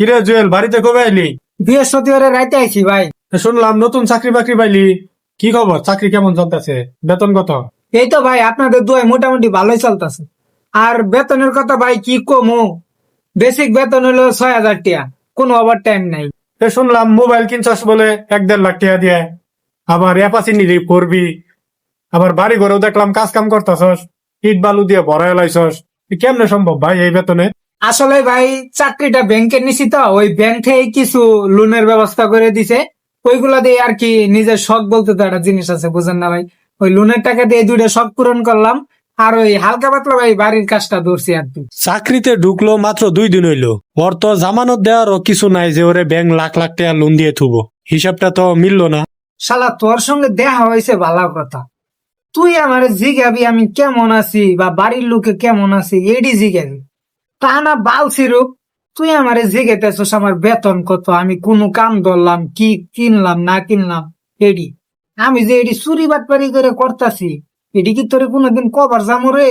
কিরে জুয়েল বাড়িতে কবে আইলি? বৃহস্পতিবারে রাইতে আইছি ভাই। শুনলাম নতুন চাকরি বাকরি পাইলি। কি খবর? চাকরি কেমন চলতেছে? বেতন কত? এই তো ভাই আপনাদের দুয়ায় মোটামুটি ভালোই চলতেছে। আর বেতনের কথা ভাই কি কমু? বেসিক বেতন হলো ছয় হাজার টাকা। কোনো ওভার টাইম নাই। এ শুনলাম মোবাইল কিনছস বলে এক দেড় লাখ টাকা দিয়ে। আবার অ্যাপাসি নিলি করবি। আবার বাড়ি ঘরেও দেখলাম কাজ কাম করতেছস। ইট বালু দিয়ে ভরাই লাইছস। কেমনে সম্ভব ভাই এই বেতনে? আসলে ভাই চাকরিটা ব্যাংকে নিছি তো ওই ব্যাংক থেকে কিছু লোনের ব্যবস্থা করে দিছে। ওইগুলা দিয়ে আর কি নিজের শখ বলতে তো একটা জিনিস আছে বুঝেন না ভাই? ওই লোনের টাকা দিয়ে দুইটা শখ পূরণ করলাম আর ওই হালকা পাতলা ভাই বাড়ির কাজটা ধরছি আর কি। চাকরিতে ঢুকলো মাত্র দুই দিন হইল। ওর তো জামানত দেওয়ারও কিছু নাই যে ওরে ব্যাংক লাখ লাখ টাকা লোন দিয়ে থুবো। হিসাবটা তো মিললো না। শালা তোর সঙ্গে দেখা হয়েছে ভালো কথা। তুই আমার জিগাবি আমি কেমন আছি বা বাড়ির লোকে কেমন আছি এডি জিগাবি। তা না বাল সিরুপ তুই আমারে জিগেতেছস আমার বেতন কত? আমি কোনো কাম ধরলাম, কি কিনলাম, না কিনলাম? এডি। আমি যে এডি চুরি বাটপারি করে করতাছি, এডি কি তোরে কোনোদিন কবার যামো রে?